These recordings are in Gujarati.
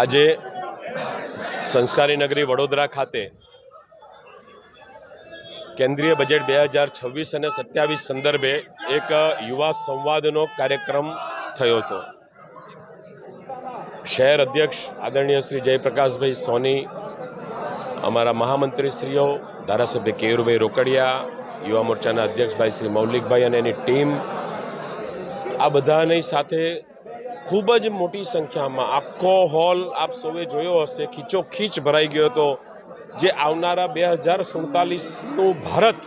આજે સંસ્કારી નગરી વડોદરા ખાતે કેન્દ્રીય બજેટ બે હજાર છવ્વીસ અને સત્યાવીસ સંદર્ભે એક યુવા સંવાદનો કાર્યક્રમ થયો હતો. શહેર અધ્યક્ષ આદરણીય શ્રી જયપ્રકાશભાઈ સોની, અમારા મહામંત્રીશ્રીઓ, ધારાસભ્ય કેયુરભાઈ રોકડિયા, યુવા મોરચાના અધ્યક્ષભાઈ શ્રી મૌલિકભાઈ અને એની ટીમ, આ બધાની સાથે ખૂબ જ મોટી સંખ્યામાં. આખો હોલ આપ સૌએ જોયો હશે ખીચોખીચ ભરાઈ ગયો હતો, જે આવનારા બે હજાર સુડતાલીસનું ભારત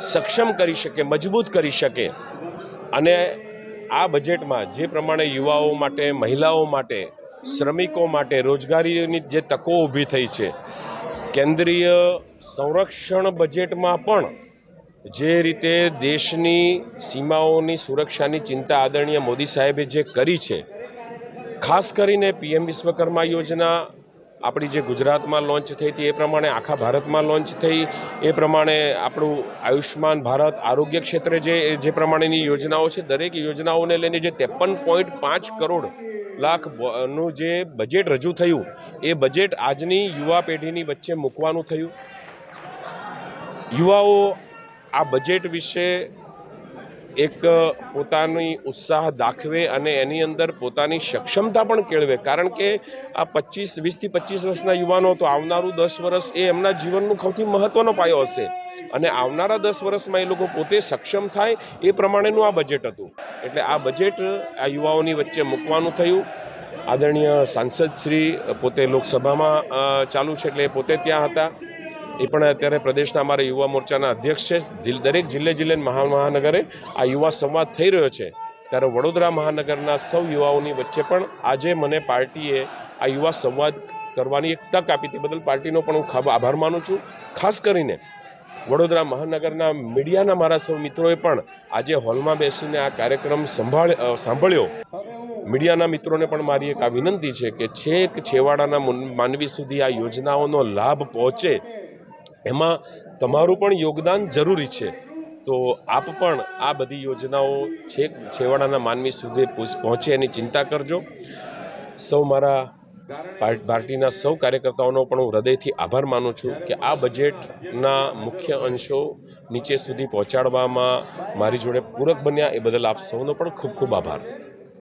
સક્ષમ કરી શકે, મજબૂત કરી શકે. અને આ બજેટમાં જે પ્રમાણે યુવાઓ માટે, મહિલાઓ માટે, શ્રમિકો માટે રોજગારીની જે તકો ઊભી થઈ છે, કેન્દ્રીય સંરક્ષણ બજેટમાં પણ જે રીતે દેશની સીમાઓની સુરક્ષાની ચિંતા આદરણીય મોદી સાહેબે જે કરી છે, ખાસ કરીને પીએમ વિશ્વકર્મા યોજના આપણી જે ગુજરાતમાં લોન્ચ થઈ હતી, એ પ્રમાણે આખા ભારતમાં લોન્ચ થઈ, એ પ્રમાણે આપણું આયુષ્માન ભારત આરોગ્ય ક્ષેત્રે જે જે પ્રમાણેની યોજનાઓ છે, દરેક યોજનાઓને લઈને જે ત્રેપન પોઈન્ટ પાંચ કરોડ લાખનું જે બજેટ રજૂ થયું, એ બજેટ આજની યુવા પેઢીની વચ્ચે મૂકવાનું થયું. યુવાઓ આ બજેટ વિશે એક પોતાની ઉત્સાહ દાખવે અને એની અંદર પોતાની સક્ષમતા પણ કેળવે. કારણ કે આ પચીસ, વીસથી પચીસ વર્ષના યુવાનો તો આવનારું દસ વર્ષ એ એમના જીવનનું સૌથી મહત્ત્વનો પાયો હશે. અને આવનારા દસ વર્ષમાં એ લોકો પોતે સક્ષમ થાય એ પ્રમાણેનું આ બજેટ હતું. એટલે આ બજેટ આ યુવાઓની વચ્ચે મૂકવાનું થયું. આદરણીય સાંસદ શ્રી પોતે લોકસભામાં ચાલુ છે એટલે પોતે ત્યાં હતા. એ પણ અત્યારે પ્રદેશના અમારા યુવા મોરચાના અધ્યક્ષ છે. દરેક જિલ્લે જિલ્લે મહા મહાનગરે આ યુવા સંવાદ થઈ રહ્યો છે. ત્યારે વડોદરા મહાનગરના સૌ યુવાઓની વચ્ચે પણ આજે મને પાર્ટીએ આ યુવા સંવાદ કરવાની એક તક આપી. તે બદલ પાર્ટીનો પણ હું આભાર માનું છું. ખાસ કરીને વડોદરા મહાનગરના મીડિયાના મારા સૌ મિત્રોએ પણ આજે હોલમાં બેસીને આ કાર્યક્રમ સંભાળ સાંભળ્યો. મીડિયાના મિત્રોને પણ મારી એક આ વિનંતી છે કે છેક છેવાડાના મુન- માનવી સુધી આ યોજનાઓનો લાભ પહોંચે એમાં તમારું પણ યોગદાન જરૂરી છે. તો આપ પણ આ બધી યોજનાઓ છેક છેવાડાના માનવી સુધી પહોંચે એની ચિંતા કરજો. સૌ મારા પાર- પાર્ટીના સૌ કાર્યકર્તાઓનો પણ હું હૃદયથી આભાર માનું છું કે આ બજેટના મુખ્ય અંશો નીચે સુધી પહોંચાડવામાં મારી જોડે પૂરક બન્યા. એ બદલ આપ સૌનો પણ ખૂબ ખૂબ આભાર.